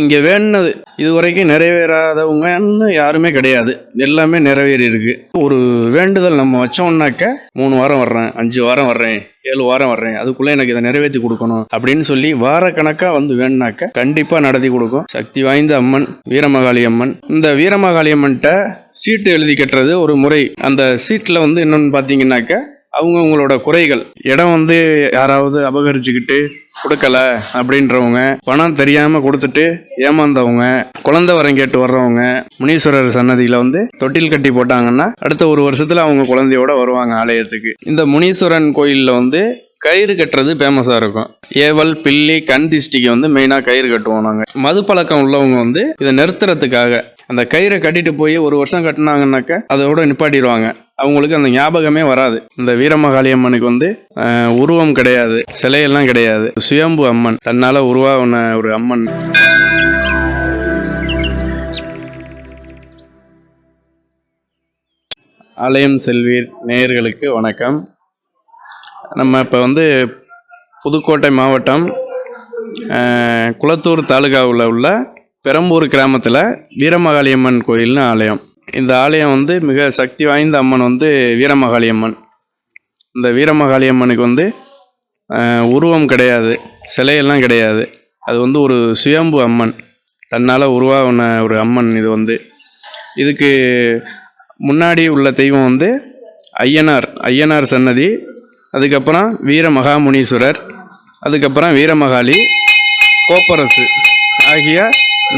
இங்கே வேணுனது இது வரைக்கும் நிறைவேறாதவங்கன்னு யாருமே கிடையாது. எல்லாமே நிறைவேறி இருக்கு ஒரு வேண்டுதல் நம்ம வச்சோம்னாக்க மூணு வாரம் வர்றேன் அஞ்சு வாரம் வர்றேன் ஏழு வாரம் வர்றேன் அதுக்குள்ளே எனக்கு இதை நிறைவேற்றி கொடுக்கணும் அப்படின்னு சொல்லி வார கணக்காக வந்து வேணுனாக்க கண்டிப்பாக நடத்தி கொடுக்கும். சக்தி வாய்ந்த அம்மன் வீரமகாளி அம்மன். இந்த வீரமகாளி அம்மன்கிட்ட சீட்டு எழுதி கட்டுறது ஒரு முறை. அந்த சீட்டில் வந்து என்னென்னு பார்த்தீங்கன்னாக்க அவங்கவுங்களோட குறைகள். இடம் வந்து யாராவது அபகரிச்சுக்கிட்டு கொடுக்கல அப்படின்றவங்க பணம் தெரியாம கொடுத்துட்டு ஏமாந்தவங்க குழந்தை வரம் கேட்டு வர்றவங்க முனீஸ்வரர் சன்னதியில வந்து தொட்டில் கட்டி போட்டாங்கன்னா அடுத்த ஒரு வருஷத்துல அவங்க குழந்தையோட வருவாங்க ஆலயத்துக்கு. இந்த முனீஸ்வரன் கோயில்ல வந்து கயிறு கட்டுறது ஃபேமஸாக இருக்கும். ஏவல் பில்லி கண் திஷ்டிக்கு வந்து மெயினாக கயிறு கட்டுவோம் நாங்கள் மது பழக்கம் உள்ளவங்க வந்து இதை நிறுத்துறதுக்காக அந்த கயிறை கட்டிட்டு போய் ஒரு வருஷம் கட்டினாங்கன்னாக்க அதோட நிப்பாட்டிடுவாங்க. அவங்களுக்கு அந்த ஞாபகமே வராது. இந்த வீரமகாளி அம்மனுக்கு வந்து உருவம் கிடையாது. சிலையெல்லாம் கிடையாது. சுயம்பு அம்மன். தன்னால் உருவான ஒரு அம்மன். ஆலயம் செல்வீர் நேயர்களுக்கு வணக்கம். நம்ம இப்போ வந்து புதுக்கோட்டை மாவட்டம் குளத்தூர் தாலுகாவில் உள்ள பெரம்பூர் கிராமத்தில் வீரமகாளியம்மன் கோயில்னு ஆலயம். இந்த ஆலயம் வந்து மிக சக்தி வாய்ந்த அம்மன் வந்து வீரமகாளி அம்மன். இந்த வீரமகாளி அம்மனுக்கு வந்து உருவம் கிடையாது சிலையெல்லாம் கிடையாது. அது வந்து ஒரு சுயம்பு அம்மன். தன்னால் உருவாகின ஒரு அம்மன் இது வந்து. இதுக்கு முன்னாடி உள்ள தெய்வம் வந்து ஐயனார். ஐயனார் சன்னதி அதுக்கப்புறம் வீர மகாமுனீஸ்வரர் அதுக்கப்புறம் வீரமகாளி கோப்பரசு ஆகிய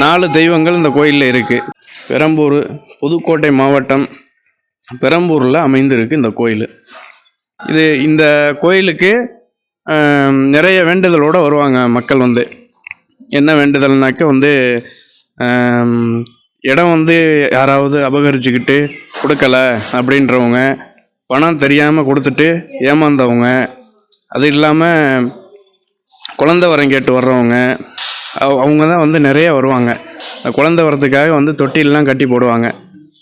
நாலு தெய்வங்கள் இந்த கோயிலில் இருக்குது பெரம்பூர் புதுக்கோட்டை மாவட்டம் பெரம்பூரில் அமைந்திருக்கு இந்த கோயில். இது இந்த கோயிலுக்கு நிறைய வேண்டுதலோடு வருவாங்க மக்கள் வந்து. என்ன வேண்டுதல்னாக்க வந்து இடம் வந்து யாராவது அபகரிச்சுக்கிட்டு கொடுக்கல அப்படின்றவங்க பணம் தெரியாமல் கொடுத்துட்டு ஏமாந்தவங்க அது இல்லாமல் குழந்தை வரம் கேட்டு வர்றவங்க அவங்க தான் வந்து நிறைய வருவாங்க. குழந்தை வரத்துக்காக வந்து தொட்டிலெலாம் கட்டி போடுவாங்க.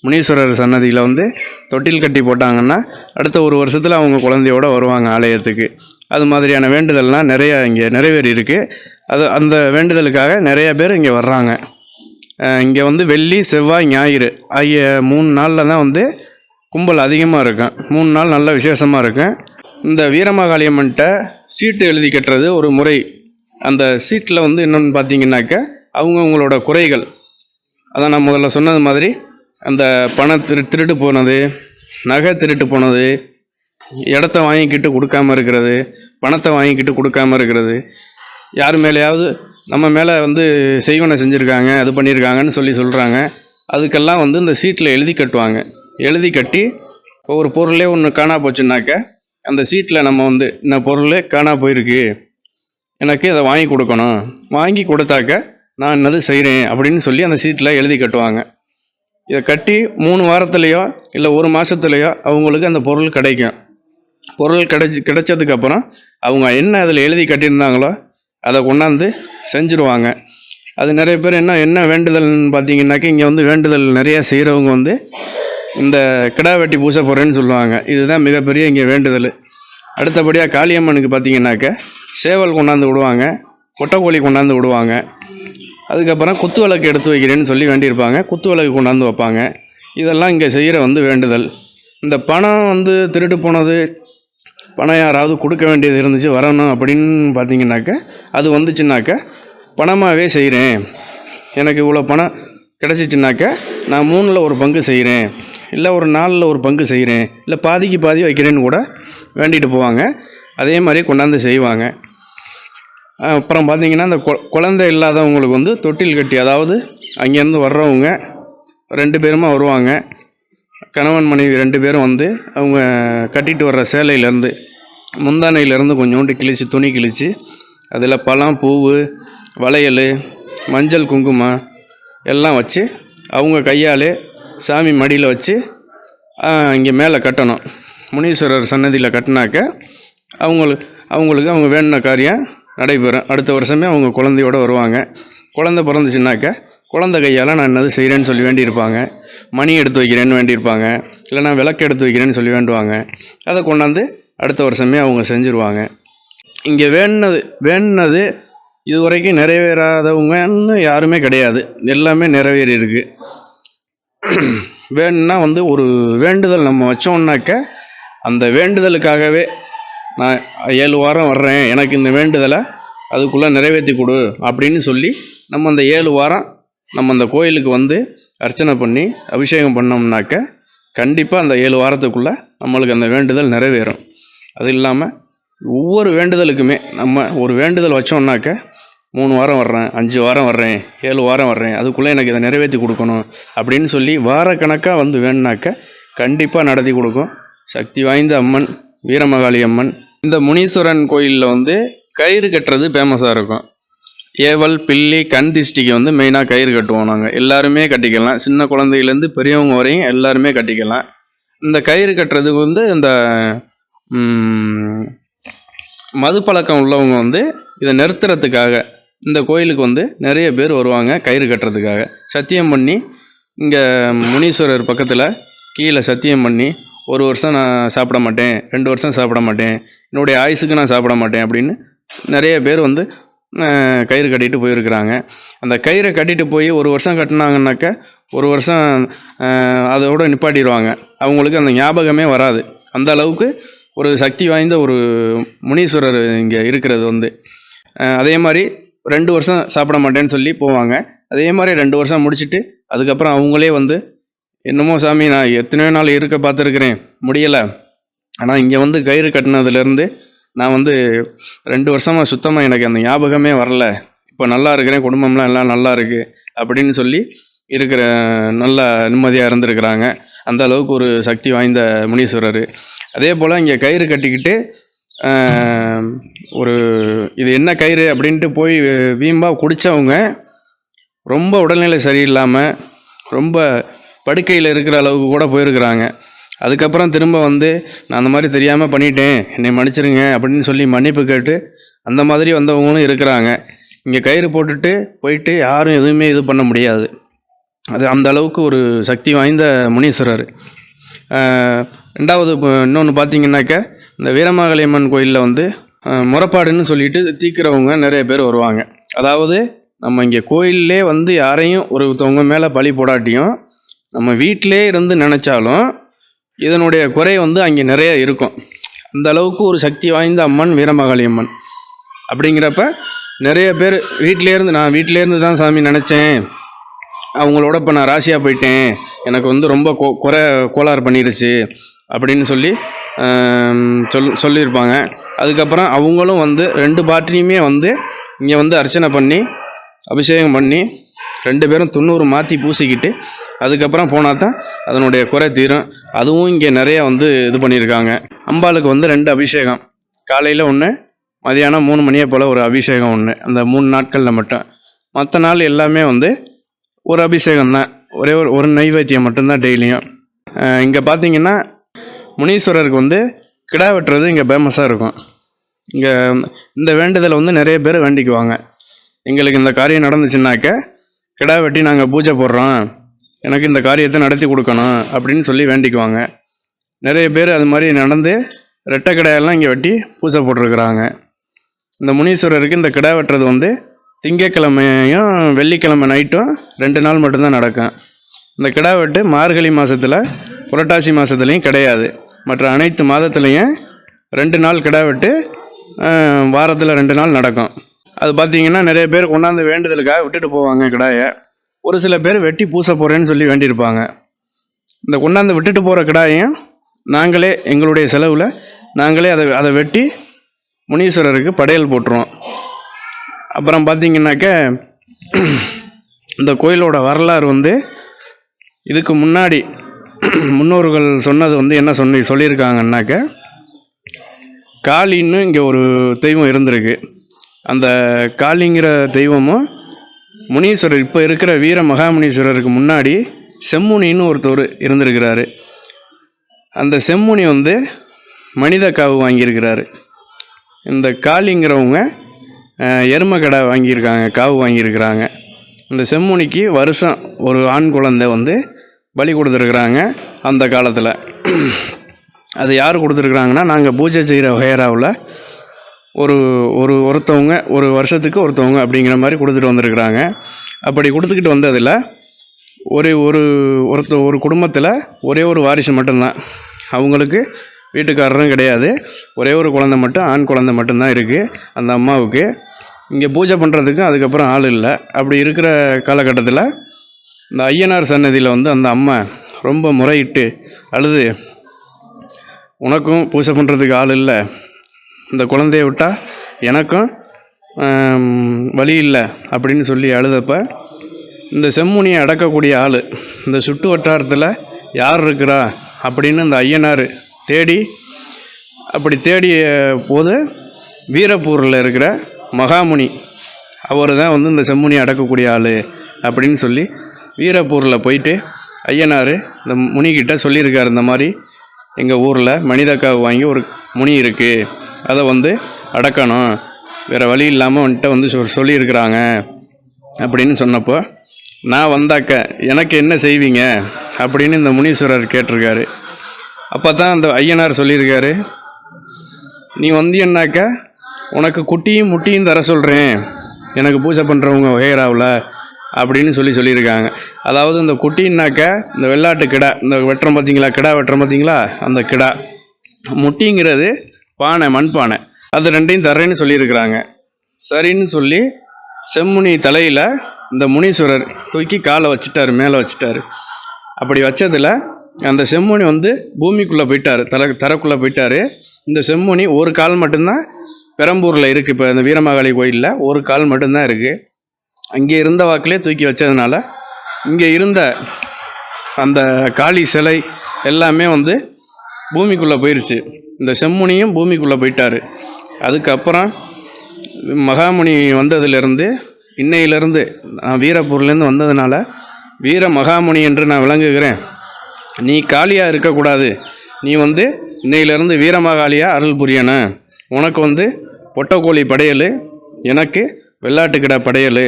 முனீஸ்வரர் சன்னதியில் வந்து தொட்டில் கட்டி போட்டாங்கன்னா அடுத்த ஒரு வருஷத்தில் அவங்க குழந்தையோட வருவாங்க ஆலயத்துக்கு. அது மாதிரியான வேண்டுதல்லாம் நிறையா இங்கே நிறைவேறி இருக்குது அது அந்த வேண்டுதலுக்காக நிறைய பேர் இங்கே வர்றாங்க. இங்கே வந்து வெள்ளி செவ்வாய் ஞாயிறு ஆகிய மூணு நாளில் தான் வந்து கும்பல் அதிகமாக இருக்கும். மூணு நாள் நல்ல விசேஷமாக இருக்கும். இந்த வீரமகாளியம்மன்ட்ட சீட்டு எழுதி கட்டுறது ஒரு முறை. அந்த சீட்டில் வந்து என்னென்னு பார்த்தீங்கன்னாக்க அவங்கவுங்களோட குறைகள். அதான் நான் முதல்ல சொன்னது மாதிரி அந்த பணம் திரு திருட்டு போனது நகை திருட்டு போனது இடத்த வாங்கிக்கிட்டு கொடுக்காம இருக்கிறது பணத்தை வாங்கிக்கிட்டு கொடுக்காம இருக்கிறது. யார் மேலேயாவது நம்ம மேலே வந்து செய்வனை செஞ்சுருக்காங்க அது பண்ணியிருக்காங்கன்னு சொல்லி சொல்கிறாங்க அதுக்கெல்லாம் வந்து இந்த சீட்டில் எழுதி கட்டுவாங்க. எழுதி கட்டி ஒரு பொருளே ஒன்று காணா போச்சுன்னாக்க அந்த சீட்டில் நம்ம வந்து இந்த பொருளே காணா போயிருக்கு. எனக்கு இதை வாங்கி கொடுக்கணும். வாங்கி கொடுத்தாக்க நான் என்னது செய்கிறேன் அப்படின்னு சொல்லி அந்த சீட்டில் எழுதி கட்டுவாங்க. இதை கட்டி மூணு வாரத்துலேயோ இல்லை ஒரு மாதத்துலேயோ அவங்களுக்கு அந்த பொருள் கிடைக்கும். பொருள் கிடைச்சி கிடைச்சதுக்கப்புறம் அவங்க என்ன அதில் எழுதி கட்டியிருந்தாங்களோ அதை கொண்டாந்து செஞ்சுருவாங்க. அது நிறைய பேர் என்ன என்ன வேண்டுதல்னு பார்த்தீங்கன்னாக்க இங்கே வந்து வேண்டுதல் நிறையா செய்கிறவங்க வந்து இந்த கிடா வெட்டி பூசை போகிறேன்னு சொல்லுவாங்க. இதுதான் மிகப்பெரிய இங்கே வேண்டுதல். அடுத்தபடியாக காளியம்மனுக்கு பார்த்தீங்கன்னாக்க சேவல் கொண்டாந்து விடுவாங்க கொட்டைக்கோழி கொண்டாந்து விடுவாங்க. அதுக்கப்புறம் குத்து விளக்கு எடுத்து வைக்கிறேன்னு சொல்லி வேண்டியிருப்பாங்க. குத்து விளக்கு கொண்டாந்து வைப்பாங்க. இதெல்லாம் இங்கே செய்கிற வந்து வேண்டுதல். இந்த பணம் வந்து திருட்டு போனது பணம் யாராவது கொடுக்க வேண்டியது இருந்துச்சு வரணும் அப்படின்னு பார்த்தீங்கன்னாக்க அது வந்துச்சுன்னாக்க பணமாகவே செய்கிறேன் எனக்கு இவ்வளோ பணம் கிடச்சிச்சின்னாக்க நான் மூணில் ஒரு பங்கு செய்கிறேன் இல்லை ஒரு நாலில் ஒரு பங்கு செய்கிறேன் இல்லை பாதிக்கு பாதி வைக்கிறேன்னு கூட வேண்டிட்டு போவாங்க. அதே மாதிரி கொண்டாந்து செய்வாங்க. அப்புறம் பார்த்தீங்கன்னா இந்த கொ- குழந்தை இல்லாதவங்களுக்கு வந்து தொட்டில் கட்டி அதாவது அங்கேருந்து வர்றவங்க ரெண்டு பேருமா வருவாங்க. கணவன் மனைவி ரெண்டு பேரும் வந்து அவங்க கட்டிட்டு வர்ற சேலையிலேருந்து முந்தானையிலேருந்து கொஞ்சோண்டு கிழிச்சு துணி கிழிச்சு அதில் பழம் பூவு வளையல் மஞ்சள் குங்குமம் எல்லாம் வச்சு அவங்க கையாலே சாமி மடியில் வச்சு இங்கே மேலே கட்டணும். முனீஸ்வரர் சன்னதியில் கட்டினாக்க அவங்களுக்கு அவங்களுக்கு அவங்க வேணுன காரியம் நடைபெறும் அடுத்த வருஷமே அவங்க குழந்தையோட வருவாங்க. குழந்தை பிறந்துச்சுன்னாக்க குழந்தை கையால் நான் என்னது செய்கிறேன்னு சொல்லி வேண்டியிருப்பாங்க. மணி எடுத்து வைக்கிறேன்னு வேண்டியிருப்பாங்க. இல்லைனா விளக்கு எடுத்து வைக்கிறேன்னு சொல்லி வேண்டுவாங்க. அதை கொண்டாந்து அடுத்த வருஷமே அவங்க செஞ்சுருவாங்க. இங்கே வேணுனது வேணுனது இது வரைக்கும் நிறைவேறாதவங்கன்னு யாருமே கிடையாது. எல்லாமே நிறைவேறி இருக்கு வேணும்னா வந்து ஒரு வேண்டுதல் நம்ம வச்சோம்னாக்க அந்த வேண்டுதலுக்காகவே நான் ஏழு வாரம் வர்றேன். எனக்கு இந்த வேண்டுதலை அதுக்குள்ளே நிறைவேற்றி கொடு அப்படின்னு சொல்லி நம்ம அந்த ஏழு வாரம் நம்ம அந்த கோயிலுக்கு வந்து அர்ச்சனை பண்ணி அபிஷேகம் பண்ணோம்னாக்க கண்டிப்பாக அந்த ஏழு வாரத்துக்குள்ளே நம்மளுக்கு அந்த வேண்டுதல் நிறைவேறும். அது இல்லாமல் ஒவ்வொரு வேண்டுதலுக்குமே நம்ம ஒரு வேண்டுதல் வச்சோம்னாக்க மூணு வாரம் வர்றேன் அஞ்சு வாரம் வர்றேன் ஏழு வாரம் வர்றேன் அதுக்குள்ளே எனக்கு இதை நிறைவேற்றி கொடுக்கணும் அப்படின்னு சொல்லி வாரக்கணக்காக வந்து வேணுனாக்க கண்டிப்பாக நடத்தி கொடுக்கும். சக்தி வாய்ந்த அம்மன் வீரமகாளி அம்மன் இந்த முனீஸ்வரன் கோயிலில் வந்து கயிறு கட்டுறது ஃபேமஸாக இருக்கும். ஏவல் பில்லி கண் திஷ்டிக்கு வந்து மெயினாக கயிறு கட்டுவோம் நாங்கள் எல்லாருமே கட்டிக்கலாம். சின்ன குழந்தையிலேருந்து பெரியவங்க வரையும் எல்லாருமே கட்டிக்கலாம். இந்த கயிறு கட்டுறதுக்கு வந்து இந்த மது பழக்கம் உள்ளவங்க வந்து இதை நிறுத்துறதுக்காக இந்த கோயிலுக்கு வந்து நிறைய பேர் வருவாங்க கயிறு கட்டுறதுக்காக. சத்தியம் பண்ணி இங்கே முனீஸ்வரர் பக்கத்தில் கீழே சத்தியம் பண்ணி ஒரு வருஷம் நான் சாப்பிட மாட்டேன் ரெண்டு வருஷம் சாப்பிட மாட்டேன் என்னுடைய ஆயுசுக்கு நான் சாப்பிட மாட்டேன் அப்படின்னு நிறைய பேர் வந்து கயிறு கட்டிட்டு போயிருக்கிறாங்க. அந்த கயிறை கட்டிட்டு போய் ஒரு வருஷம் கட்டினாங்கன்னாக்க ஒரு வருஷம் அதோட நிப்பாட்டிடுவாங்க. அவங்களுக்கு அந்த ஞாபகமே வராது. அந்த அளவுக்கு ஒரு சக்தி வாய்ந்த ஒரு முனீஸ்வரர் இங்கே இருக்கிறது வந்து. அதே மாதிரி ரெண்டு வருஷம் சாப்பிட மாட்டேன்னு சொல்லி போவாங்க. அதே மாதிரி ரெண்டு வருஷம் முடிச்சுட்டு அதுக்கப்புறம் அவங்களே வந்து என்னமோ சாமி நான் எத்தனையோ நாள் இருக்க பார்த்துருக்குறேன். முடியலை. ஆனால் இங்கே வந்து கயிறு கட்டினதுலேருந்து நான் வந்து ரெண்டு வருஷமாக சுத்தமாக எனக்கு அந்த ஞாபகமே வரல. இப்போ நல்லா இருக்கிறேன் குடும்பம்லாம் எல்லாம் நல்லா இருக்குது அப்படின்னு சொல்லி இருக்கிற நல்லா நிம்மதியாக இருந்திருக்கிறாங்க. அந்த அளவுக்கு ஒரு சக்தி வாய்ந்த முனீஸ்வரர். அதே போல் இங்கே கயிறு கட்டிக்கிட்டு ஒரு இது என்ன கயிறு அப்படின்ட்டு போய் வீம்பாக குடித்தவங்க ரொம்ப உடல்நிலை சரியில்லாமல் ரொம்ப படுக்கையில் இருக்கிற அளவுக்கு கூட போயிருக்கிறாங்க. அதுக்கப்புறம் திரும்ப வந்து நான் அந்த மாதிரி தெரியாமல் பண்ணிட்டேன். என்னை மன்னிச்சிருங்க அப்படின்னு சொல்லி மன்னிப்பு கேட்டு அந்த மாதிரி வந்தவங்களும் இருக்கிறாங்க. இங்கே கயிறு போட்டுட்டு போயிட்டு யாரும் எதுவுமே இது பண்ண முடியாது. அது அந்த அளவுக்கு ஒரு சக்தி வாய்ந்த முனீஸ்வரர். ரெண்டாவது இன்னொன்று பார்த்தீங்கன்னாக்க இந்த வீரமாகலியம்மன் கோயிலில் வந்து முறப்பாடுன்னு சொல்லிட்டு தீக்கிறவங்க நிறைய பேர் வருவாங்க. அதாவது நம்ம இங்கே கோயிலே வந்து யாரையும் ஒருத்தவங்க மேலே பழி போடாட்டியும் நம்ம வீட்டிலே இருந்து நினச்சாலும் இதனுடைய குறை வந்து அங்கே நிறைய இருக்கும். அந்த அளவுக்கு ஒரு சக்தி வாய்ந்த அம்மன் வீரமகாளி அம்மன். அப்படிங்கிறப்ப நிறைய பேர் வீட்டிலேருந்து நான் வீட்டிலேருந்து தான் சாமி நினச்சேன். அவங்களோட இப்போ நான் ராசியாக போயிட்டேன். எனக்கு வந்து ரொம்ப கோ குறை கோளாறு பண்ணிருச்சு அப்படின்னு சொல்லி சொல் சொல்லியிருப்பாங்க. அதுக்கப்புறம் அவங்களும் வந்து ரெண்டு பாட்டிலையுமே வந்து இங்கே வந்து அர்ச்சனை பண்ணி அபிஷேகம் பண்ணி ரெண்டு பேரும் தொண்ணூறு மாற்றி பூசிக்கிட்டு அதுக்கப்புறம் போனால் தான் அதனுடைய குறை தீரும். அதுவும் இங்கே நிறைய வந்து இது பண்ணியிருக்காங்க. அம்பாளுக்கு வந்து ரெண்டு அபிஷேகம். காலையில் ஒன்று மதியானம் மூணு மணியை போல் ஒரு அபிஷேகம் ஒன்று அந்த மூணு நாட்களில் மட்டும். மற்ற நாள் எல்லாமே வந்து ஒரு அபிஷேகம் தான். ஒரே ஒரு ஒரு நைவேத்தியம் மட்டும்தான் டெய்லியும். இங்கே பார்த்தீங்கன்னா முனீஸ்வரருக்கு வந்து கிடா வெட்டுறது இங்கே ஃபேமஸாக இருக்கும். இங்கே இந்த வேண்டுதலை வந்து நிறைய பேர் வேண்டிக்குவாங்க. எங்களுக்கு இந்த காரியம் நடந்துச்சுன்னாக்க கிடா வெட்டி நாங்கள் பூஜை போடுறோம். எனக்கு இந்த காரியத்தை நடத்தி கொடுக்கணும் அப்படின்னு சொல்லி வேண்டிக்குவாங்க. நிறைய பேர் அது மாதிரி நடந்து ரெட்டை கிடாயெல்லாம் இங்கே வெட்டி பூஜை போட்டிருக்கிறாங்க. இந்த முனீஸ்வரருக்கு இந்த கிடா வெட்டுறது வந்து திங்கக்கிழமையும் வெள்ளிக்கிழமை நைட்டும் ரெண்டு நாள் மட்டும்தான் நடக்கும். இந்த கிடா வெட்டு மார்கழி மாதத்தில் புரட்டாசி மாதத்துலேயும் கிடையாது. மற்ற அனைத்து மாதத்துலேயும் ரெண்டு நாள் கிடா வெட்டு வாரத்தில் ரெண்டு நாள் நடக்கும். அது பார்த்தீங்கன்னா நிறைய பேர் கொண்டாந்து வேண்டுதலுக்காக விட்டுட்டு போவாங்க கிடாயை. ஒரு சில பேர் வெட்டி பூச போகிறேன்னு சொல்லி வேண்டியிருப்பாங்க. இந்த கொண்டாந்து விட்டுட்டு போகிற கிடாயையும் நாங்களே எங்களுடைய செலவில் நாங்களே அதை அதை வெட்டி முனீஸ்வரருக்கு படையல் போட்டுருவோம். அப்புறம் பார்த்தீங்கன்னாக்க இந்த கோயிலோட வரலாறு வந்து இதுக்கு முன்னாடி முன்னோர்கள் சொன்னது வந்து என்ன சொன்னி சொல்லியிருக்காங்கன்னாக்க காளின்னு இங்கே ஒரு தெய்வம் இருந்திருக்கு. அந்த காளிங்கிற தெய்வமும் முனீஸ்வரர் இப்போ இருக்கிற வீர மகாமுனீஸ்வரருக்கு முன்னாடி செம்முனின்னு ஒருத்தர் இருந்திருக்கிறாரு. அந்த செம்முனி வந்து மனித காவு வாங்கியிருக்கிறாரு. இந்த காளிங்கிறவங்க அஹ், எருமை கடை வாங்கியிருக்காங்க காவு வாங்கியிருக்கிறாங்க. இந்த செம்முனிக்கு வருஷம் ஒரு ஆண் குழந்தை வந்து பலி கொடுத்துருக்குறாங்க அந்த காலத்தில். அது யார் கொடுத்துருக்குறாங்கன்னா நாங்கள் பூஜை செய்கிற வகையராவில் ஒரு ஒரு ஒருத்தவங்க ஒரு வருஷத்துக்கு ஒருத்தவங்க அப்படிங்கிற மாதிரி கொடுத்துட்டு வந்திருக்கிறாங்க. அப்படி கொடுத்துக்கிட்டு வந்ததில் ஒரே ஒரு ஒருத்த ஒரு குடும்பத்தில் ஒரே ஒரு வாரிசு மட்டும்தான். அவங்களுக்கு வீட்டுக்காரரும் கிடையாது. ஒரே ஒரு குழந்தை மட்டும் ஆண் குழந்தை மட்டும்தான் இருக்குது அந்த அம்மாவுக்கு. இங்கே பூஜை பண்ணுறதுக்கு அதுக்கப்புறம் ஆள் இல்லை. அப்படி இருக்கிற காலகட்டத்தில் இந்த ஐயனார் சன்னதியில் வந்து அந்த அம்மா ரொம்ப முறையிட்டு அழுது உனக்கும் பூஜை பண்ணுறதுக்கு ஆள் இல்லை. இந்த குழந்தைய விட்டால் எனக்கும் வழி இல்லை அப்படின்னு சொல்லி அழுதப்ப இந்த செம்முனியை அடக்கக்கூடிய ஆள் இந்த சுட்டு வட்டாரத்தில் யார் இருக்கிறா அப்படின்னு இந்த ஐயனார் தேடி அப்படி தேடிய போது வீரப்பூரில் இருக்கிற மகாமுனி அவர் தான் வந்து இந்த செம்முனியை அடக்கக்கூடிய ஆள் அப்படின்னு சொல்லி வீரப்பூரில் போயிட்டு ஐயனார் இந்த முனிக்கிட்ட சொல்லியிருக்காரு இந்த மாதிரி எங்கள் ஊரில் மனிதக்காவை வாங்கி ஒரு முனி இருக்குது அதை வந்து அடக்கணும். வேறு வழி இல்லாமல் வந்துட்டு வந்து சொ சொல்லியிருக்கிறாங்க அப்படின்னு சொன்னப்போ நான் வந்தாக்க எனக்கு என்ன செய்வீங்க? அப்படின்னு இந்த முனீஸ்வரர் கேட்டிருக்காரு. அப்போ தான் அந்த ஐயனார் சொல்லியிருக்காரு நீ வந்தியன்னாக்க உனக்கு குட்டியும் முட்டியும் தர சொல்கிறேன் எனக்கு பூஜை பண்ணுறவங்க வகைராவில் அப்படின்னு சொல்லி சொல்லியிருக்காங்க. அதாவது இந்த குட்டின்னாக்க இந்த வெள்ளாட்டு கிடா இந்த வெட்டுறோம் பார்த்தீங்களா கிடா வெட்டுறோம் பார்த்தீங்களா அந்த கிடா. முட்டிங்கிறது பானை மண்பானை. அது ரெண்டையும் தர்றேன்னு சொல்லியிருக்கிறாங்க. சரின்னு சொல்லி செம்முனி தலையில் இந்த முனீஸ்வரர் தூக்கி காலை வச்சுட்டார் மேலே வச்சுட்டார். அப்படி வச்சதில் அந்த செம்முனி வந்து பூமிக்குள்ளே போயிட்டார் தலை தரக்குள்ளே போயிட்டாரு. இந்த செம்முனி ஒரு கால் மட்டும்தான் பெரம்பூரில் இருக்குது இப்போ இந்த வீரமாகாளி கோயிலில் ஒரு கால் மட்டும்தான் இருக்குது அங்கே இருந்த வாக்கிலே தூக்கி வச்சதுனால இங்கே இருந்த அந்த காளி சிலை எல்லாமே வந்து பூமிக்குள்ளே போயிடுச்சு இந்த செம்முனியும் பூமிக்குள்ளே போயிட்டார். அதுக்கப்புறம் மகாமுனி வந்ததுலேருந்து இன்னையிலேருந்து நான் வீரப்பூர்லேருந்து வந்ததுனால வீர மகாமுனி என்று நான் விளங்குகிறேன். நீ காளியாக இருக்கக்கூடாது. நீ வந்து இன்னையிலேருந்து வீரமகாளியாக அருள் புரியணும் உனக்கு வந்து பொட்டக்கோழி படையல் எனக்கு வெள்ளாட்டுக்கிட படையல்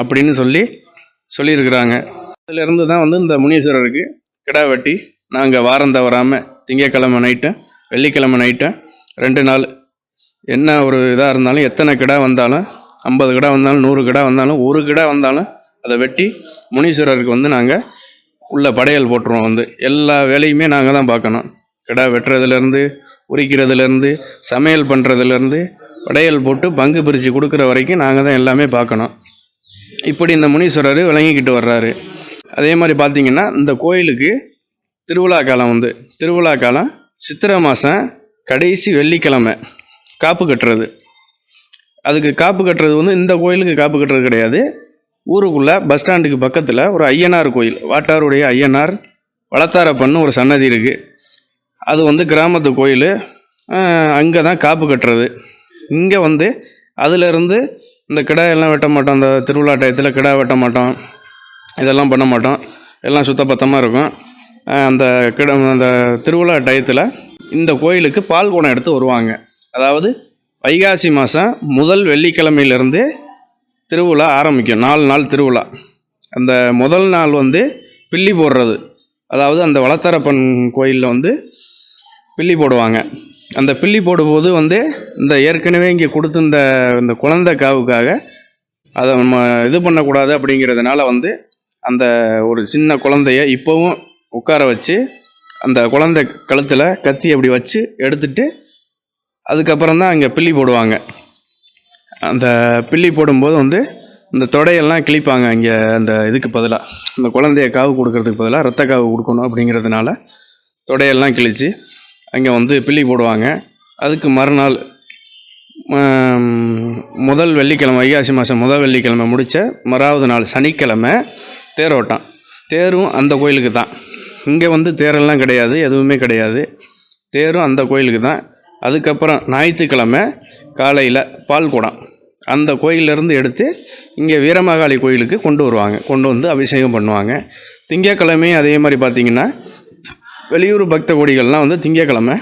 அப்படின்னு சொல்லி சொல்லியிருக்கிறாங்க. அதிலிருந்து தான் வந்து இந்த முனீஸ்வரருக்கு கிடா வெட்டி நாங்கள் வாரம் தவறாமல் திங்கக்கிழமை நைட்டை வெள்ளிக்கிழமை நைட்டை ரெண்டு நாள். என்ன ஒரு இதாக இருந்தாலும் எத்தனை கிடா வந்தாலும் ஐம்பது கிடா வந்தாலும் நூறு கிடா வந்தாலும் ஒரு கிடா வந்தாலும் அதை வெட்டி முனீஸ்வரருக்கு வந்து நாங்கள் உள்ள படையல் போட்டுருவோம் வந்து. எல்லா வேலையுமே நாங்கள் தான் பார்க்கணும். கிடா வெட்டுறதுலேருந்து உரிக்கிறதுலேருந்து சமையல் பண்ணுறதுலேருந்து படையல் போட்டு பங்கு பிரித்து கொடுக்குற வரைக்கும் நாங்கள் தான் எல்லாமே பார்க்கணும். இப்படி இந்த முனீஸ்வரர் விளங்கிக்கிட்டு வர்றாரு. அதே மாதிரி பார்த்திங்கன்னா இந்த கோயிலுக்கு திருவிழா காலம் வந்து. திருவிழா காலம் சித்திரை மாதம் கடைசி வெள்ளிக்கிழமை காப்பு கட்டுறது. அதுக்கு காப்பு கட்டுறது வந்து இந்த கோயிலுக்கு காப்பு கட்டுறது கிடையாது. ஊருக்குள்ளே பஸ் ஸ்டாண்டுக்கு பக்கத்தில் ஒரு ஐயனார் கோயில் வாட்டாருடைய ஐயனார் வளத்தாரப்பன்னு ஒரு சன்னதி இருக்குது அது வந்து கிராமத்து கோயில். அங்கே தான் காப்பு கட்டுறது. இங்கே வந்து அதிலிருந்து இந்த கிடா எல்லாம் வெட்ட மாட்டோம். அந்த திருவிழா டயத்தில் கிடா வெட்ட மாட்டோம். இதெல்லாம் பண்ண மாட்டோம். எல்லாம் சுத்தபத்தமாக இருக்கும். அந்த கிட அந்த திருவிழா டயத்தில் இந்த கோயிலுக்கு பால் குடம் எடுத்து வருவாங்க. அதாவது வைகாசி மாதம் முதல் வெள்ளிக்கிழமையிலேருந்து திருவிழா ஆரம்பிக்கும். நாலு நாள் திருவிழா. அந்த முதல் நாள் வந்து பில்லி போடுறது. அதாவது அந்த வளத்தரப்பன் கோயிலில் வந்து பில்லி போடுவாங்க. அந்த பில்லி போடும்போது வந்து இந்த ஏற்கனவே இங்கே கொடுத்துருந்த இந்த குழந்தை காவுக்காக அதை நம்ம இது பண்ணக்கூடாது அப்படிங்கிறதுனால வந்து அந்த ஒரு சின்ன குழந்தைய இப்போவும் உட்கார வச்சு அந்த குழந்தை கழுத்தில் கத்தி அப்படி வச்சு எடுத்துட்டு அதுக்கப்புறம் தான் அங்கே பில்லி போடுவாங்க. அந்த பில்லி போடும்போது வந்து இந்த தொடையெல்லாம் கிழிப்பாங்க இங்கே அந்த இதுக்கு பதிலாக இந்த குழந்தைய காவு கொடுக்கறதுக்கு பதிலாக ரத்த காவு கொடுக்கணும் அப்படிங்கிறதுனால தொடையெல்லாம் கிழித்து அங்கே வந்து பில்லி போடுவாங்க. அதுக்கு மறுநாள் முதல் வெள்ளிக்கிழமை வைகாசி மாதம் முதல் வெள்ளிக்கிழமை முடித்த மறாவது நாள் சனிக்கிழமை தேரோட்டம். தேரும் அந்த கோயிலுக்கு தான் இங்கே வந்து தேரெல்லாம் கிடையாது எதுவுமே கிடையாது. தேரும் அந்த கோயிலுக்கு தான். அதுக்கப்புறம் ஞாயிற்றுக்கிழமை காலையில் பால் குடம். அந்த கோயிலேருந்து எடுத்து இங்கே வீரமகாளி கோயிலுக்கு கொண்டு வருவாங்க. கொண்டு வந்து அபிஷேகம் பண்ணுவாங்க. திங்கக்கிழமையும் அதே மாதிரி பார்த்திங்கன்னா வெளியூர் பக்த கோடிகள்லாம் வந்து திங்கக்கிழமை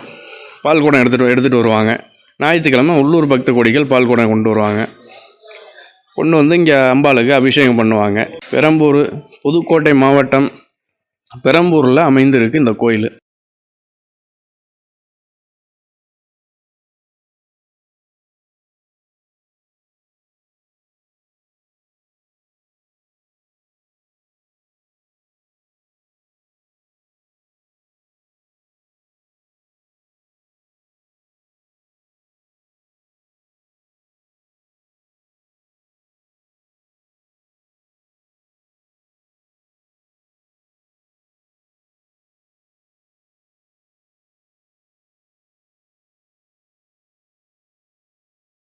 பால் குடம் எடுத்துகிட்டு எடுத்துகிட்டு வருவாங்க. ஞாயிற்றுக்கிழமை உள்ளூர் பக்த கோடிகள் பால் குடம் கொண்டு வருவாங்க. கொண்டு வந்து இங்கே அம்பாளுக்கு அபிஷேகம் பண்ணுவாங்க. பெரம்பூர் புதுக்கோட்டை மாவட்டம் பெரம்பூரில் அமைந்திருக்கு இந்த கோயில்.